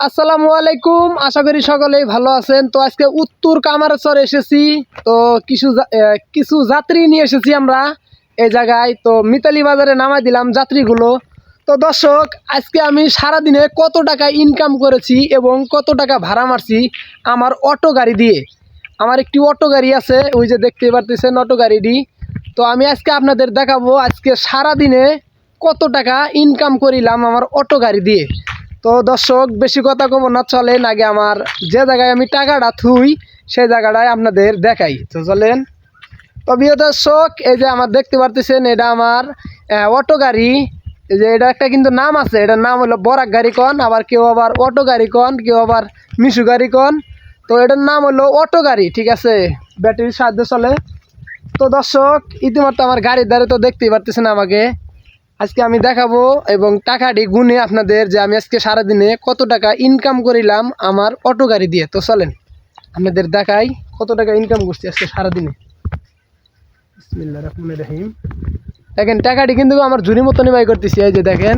আসসালামু আলাইকুম, আশা করি সকলেই ভালো আছেন। তো আজকে উত্তর কামারচর এসেছি। তো কিছু কিছু যাত্রী নিয়ে এসেছি আমরা এই জায়গায়। তো মিতালি বাজারে নামাই দিলাম যাত্রীগুলো। তো দর্শক, আজকে আমি সারাদিনে কত টাকা ইনকাম করেছি এবং কত টাকা ভাড়া মারছি আমার অটো গাড়ি দিয়ে। আমার একটি অটো গাড়ি আছে, ওই যে দেখতে পারতেছেন অটো গাড়িটি। তো আমি আজকে আপনাদের দেখাবো আজকে সারাদিনে কত টাকা ইনকাম করিলাম আমার অটো গাড়ি দিয়ে। তো দর্শক, বেশি কথা কব না, চলেন আগে আমার যে জায়গায় আমি টাকাটা থুই, সেই জায়গাটায় আপনাদের দেখাই। তো চলেন। তো প্রিয় দর্শক, এই যে আমার দেখতে পারতেছেন, এটা আমার অটো গাড়ি। এই যে এটা একটা কিন্তু নাম আছে, এটার নাম হলো বরাক গাড়ি কন আবার কেউ আবার অটো গাড়ি কন কেউ আবার মিশু গাড়ি কন তো এটার নাম হলো অটো গাড়ি, ঠিক আছে? ব্যাটারির সাহায্যে চলে। তো দর্শক, ইতিমধ্যে আমার গাড়ির দ্বারা তো দেখতেই পারতেছেন আমাকে। আজকে আমি দেখাবো এবং টাকাটি গুনে আপনাদের যে আমি আজকে সারাদিনে কত টাকা ইনকাম করিলাম আমার অটো গাড়ি দিয়ে। তো চলেন, আপনাদের দেখাই কত টাকা ইনকাম করছি আজকে সারাদিনে। রহিম। দেখেন, টাকাটি কিন্তু আমার ঝুড়ি মতনই বাই করতেছি, এই যে দেখেন।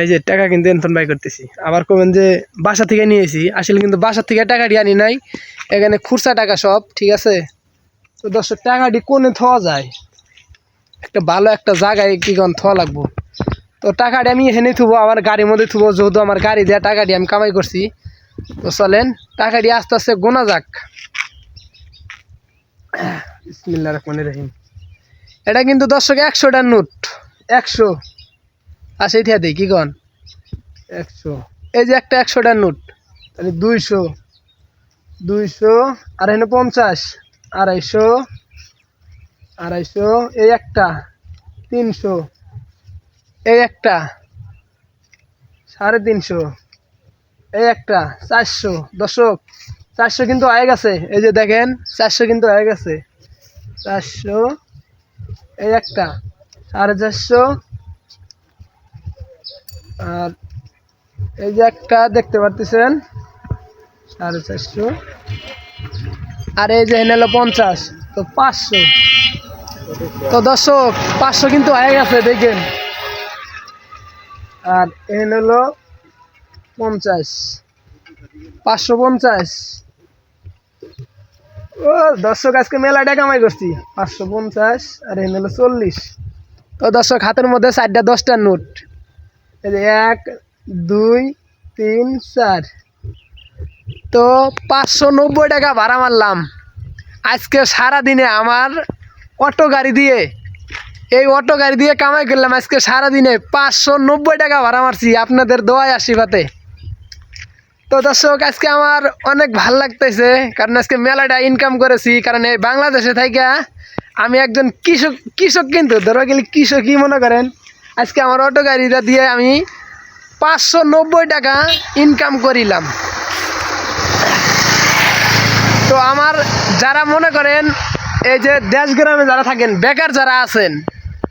এই যে টাকা কিন্তু এনথন বাই করতেছি। আবার কমেন যে বাসা থেকে নিয়েছি আসলে কিন্তু বাসা থেকে টাকাটি আনি নাই। এখানে খুরসা টাকা সব, ঠিক আছে? তো দর্শক, টাকাটি কোনে থওয়া যায়? একটা ভালো একটা জায়গায় কি কন থোয়া লাগবো। তো টাকাটি আমি এখানে থুবো, আমার গাড়ির মধ্যে থুবো, যেহেতু আমার গাড়ি দেওয়া টাকাটি আমি কামাই করছি। তো চলেন, টাকাটি আস্তে আস্তে গোনা যাক। বিসমিল্লাহ রহমান রহিম। এটা কিন্তু দর্শক একশোটার নোট, একশো। আসে ইতিহাস দিই কি কন একশো। এই যে একটা একশোটার নোট, তাহলে দুইশো দুইশো, আর এখানে পঞ্চাশ, আড়াইশো আড়াইশো, এই একটা, তিনশো, এই একটা, সাড়ে তিনশো, এই একটা, চারশো দশক চারশো কিন্তু হয়ে গেছে, এই যে দেখেন, চারশো কিন্তু হয়ে গেছে, চারশো, এই একটা, সাড়ে চারশো, আর এই যে একটা দেখতে পারতেছেন, সাড়ে চারশো, আর এই যে হলো পঞ্চাশ, তো পাঁচশো তো দর্শক, পাঁচশো কিন্তু হয়ে গেছে, দেখেন। আর এন হলো পঞ্চাশ, পাঁচশো পঞ্চাশ। ও, দর্শক, আজকে মেলাটা কামাই করছি। পাঁচশো পঞ্চাশ, আর এন হলো চল্লিশ। তো দর্শক, হাতের মধ্যে চারটা, দশটা নোট। এক, দুই, তিন, চার। তো পাঁচশো নব্বই টাকা ভাড়া মারলাম। আজকে সারাদিনে আমার অটো গাড়ি দিয়ে। এই অটো গাড়ি দিয়ে কামাই করলাম আজকে সারাদিনে পাঁচশো নব্বই টাকা ভাড়া মারছি আপনাদের দোয়াই আশীর্বাদে। তো দর্শক, আজকে আমার অনেক ভালো লাগতেছে, কারণ আজকে মেলাটা ইনকাম করেছি, কারণ এই বাংলাদেশে থাইকা আমি একজন কৃষক কৃষক কিন্তু, ধরো গেলে কৃষকই মনে করেন। আজকে আমার অটো গাড়িটা দিয়ে আমি পাঁচশো নব্বই টাকা ইনকাম করিলাম। তো আমার যারা মনে করেন এই যে দেশ গ্রামে যারা থাকেন, বেকার যারা আছেন,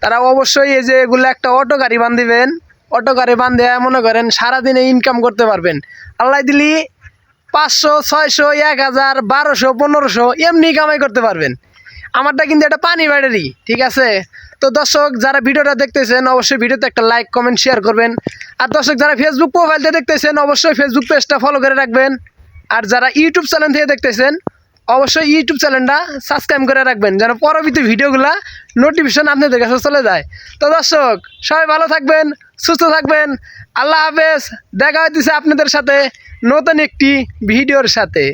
তারা অবশ্যই এই যে এগুলো একটা অটো গাড়ি বান্ধিবেন অটো গাড়ি বান্ধে মনে করেন সারাদিনে ইনকাম করতে পারবেন। আল্লাহ দিলি পাঁচশো, ছয়শো, এক হাজার, বারোশো, পনেরোশো এমনি কামাই করতে পারবেন। আমারটা কিন্তু একটা পানি ব্যাটারি, ঠিক আছে? তো দর্শক, যারা ভিডিওটা দেখতেছেন, অবশ্যই ভিডিওতে একটা লাইক কমেন্ট শেয়ার করবেন। আর দর্শক, যারা ফেসবুক প্রোফাইলতে দেখতেছেন, অবশ্যই ফেসবুক পেজটা ফলো করে রাখবেন। আর যারা ইউটিউব চ্যানেল থেকে দেখতেছেন অবশ্যই ইউটিউব চ্যানেলটা সাবস্ক্রাইব করে রাখবেন, যেন পরবর্তী ভিডিওগুলা নোটিফিকেশন আপনাদের কাছে চলে যায়। তো দর্শক, সবাই ভালো থাকবেন, সুস্থ থাকবেন। আল্লাহ হাফেজ, দেখা হইতেছে আপনাদের সাথে নতুন একটি ভিডিওর সাথে।